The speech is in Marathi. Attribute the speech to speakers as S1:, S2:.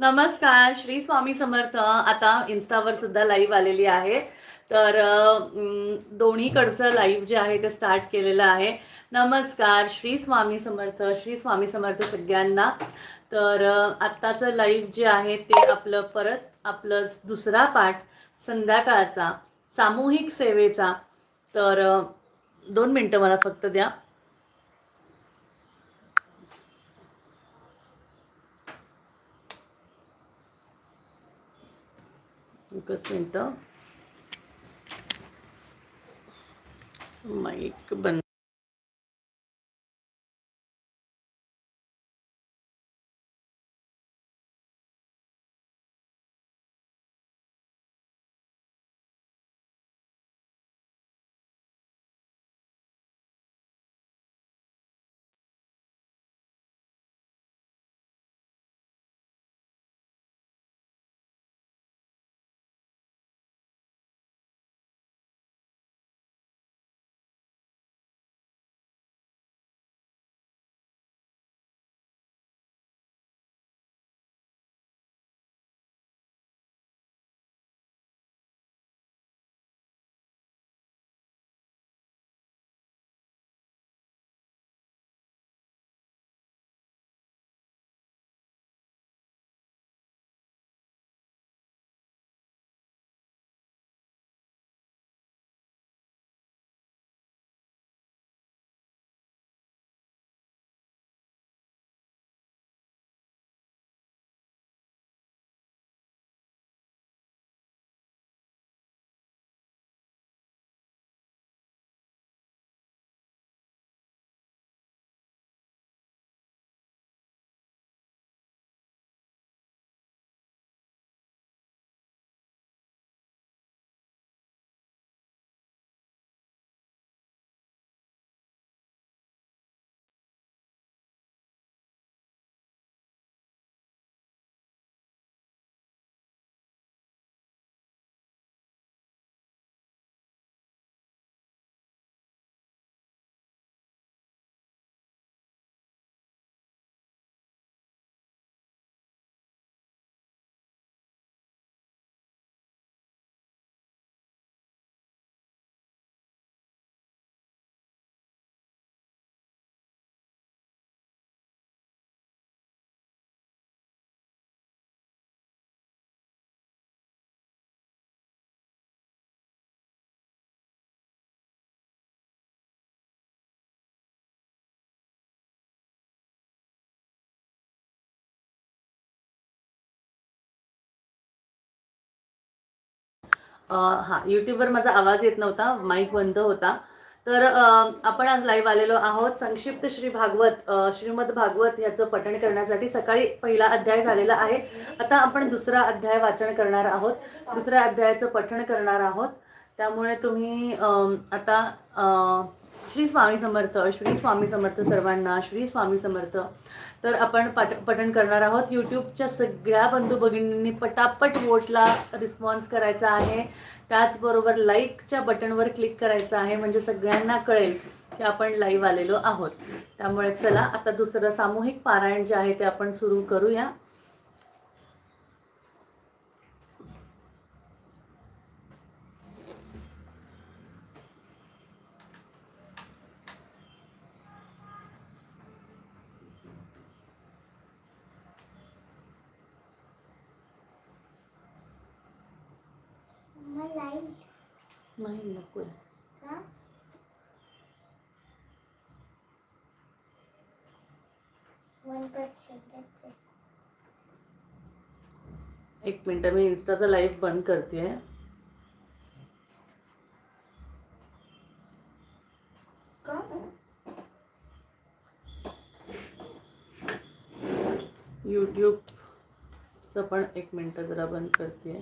S1: नमस्कार श्री स्वामी समर्थ. आता इन्स्टावर सुद्धा लाईव्ह आलेली आहे. तर दोन्हीकडचं लाईव्ह जे आहे ते स्टार्ट केलेलं आहे. नमस्कार श्री स्वामी समर्थ श्री स्वामी समर्थ सगळ्यांना. तर आत्ताचं लाईव्ह जे आहे ते आपलं परत आपलं दुसरा पाठ संध्याकाळचा सामूहिक सेवेचा. तर दोन मिनटं मला फक्त द्या. एकच मिनटं. माईक बंद हा यूट्यूबवर माझा आवाज येत नव्हता माईक बंद होता. तर आपण आज लाईव्ह आलेलो आहोत. संक्षिप्त श्री भागवत श्रीमद भागवत याचं पठण करण्यासाठी सकाळी पहिला अध्याय झालेला आहे. आता आपण दुसरा अध्याय वाचन करणार आहोत. दुसऱ्या अध्यायाचं पठण करणार आहोत. त्यामुळे तुम्ही आता श्री स्वामी समर्थ श्री स्वामी समर्थ सर्वांना श्री स्वामी समर्थ. तर आपण पाठ पठण करणार आहोत. यूट्यूबच्या सगळ्या बंधू भगिनींनी पटापट वोटला रिस्पॉन्स करायचा आहे. त्याचबरोबर लाईकच्या बटनवर क्लिक करायचं आहे. म्हणजे सगळ्यांना कळेल की आपण लाईव्ह आलेलो आहोत. त्यामुळे चला आता दुसरं सामूहिक पारायण जे आहे ते आपण सुरू करूया. नाही नको
S2: का वन पर्सेंट
S1: एक मिनटं मी इन्स्टाचा लाईव्ह बंद करते यूट्यूबचं पण एक मिनटं जरा बंद करते